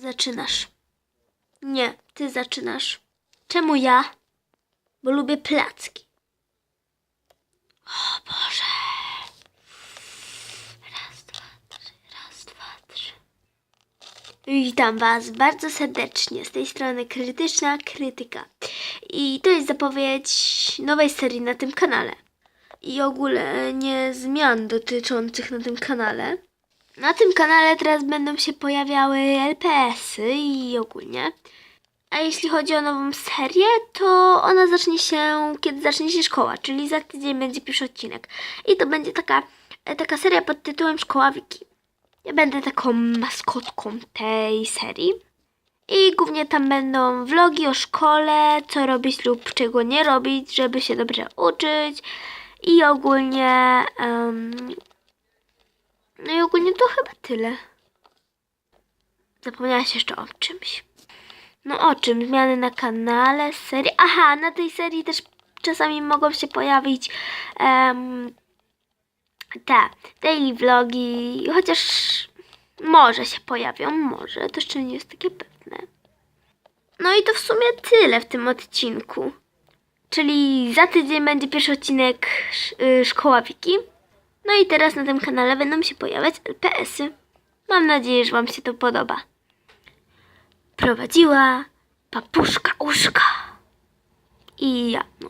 Zaczynasz. Nie, ty zaczynasz. Czemu ja? Bo lubię placki. O Boże. Raz, dwa, trzy, raz, dwa, trzy. Witam Was bardzo serdecznie. Z tej strony Krytyczna Krytyka. I to jest zapowiedź nowej serii na tym kanale. I ogólnie zmian dotyczących na tym kanale. Na tym kanale teraz będą się pojawiały LPS-y i ogólnie. A jeśli chodzi o nową serię, to ona zacznie się, kiedy zacznie się szkoła, czyli za tydzień będzie pierwszy odcinek. I to będzie taka, e, taka seria pod tytułem Szkoła Wiki. Ja będę taką maskotką tej serii. I głównie tam będą vlogi o szkole, co robić lub czego nie robić, żeby się dobrze uczyć. I ogólnie. em, no i ogólnie to chyba tyle. Zapomniałaś jeszcze o czymś. No o czym? Zmiany na kanale, serii. Aha, na tej serii też czasami mogą się pojawić em, te daily vlogi, chociaż może się pojawią, może, to jeszcze nie jest takie pewne. No i to w sumie tyle w tym odcinku. Czyli za tydzień będzie pierwszy odcinek y, Szkoła Wiki. No i teraz na tym kanale będą się pojawiać LPS-y. Mam nadzieję, że Wam się to podoba. Prowadziła papuszka uszka. I ja, no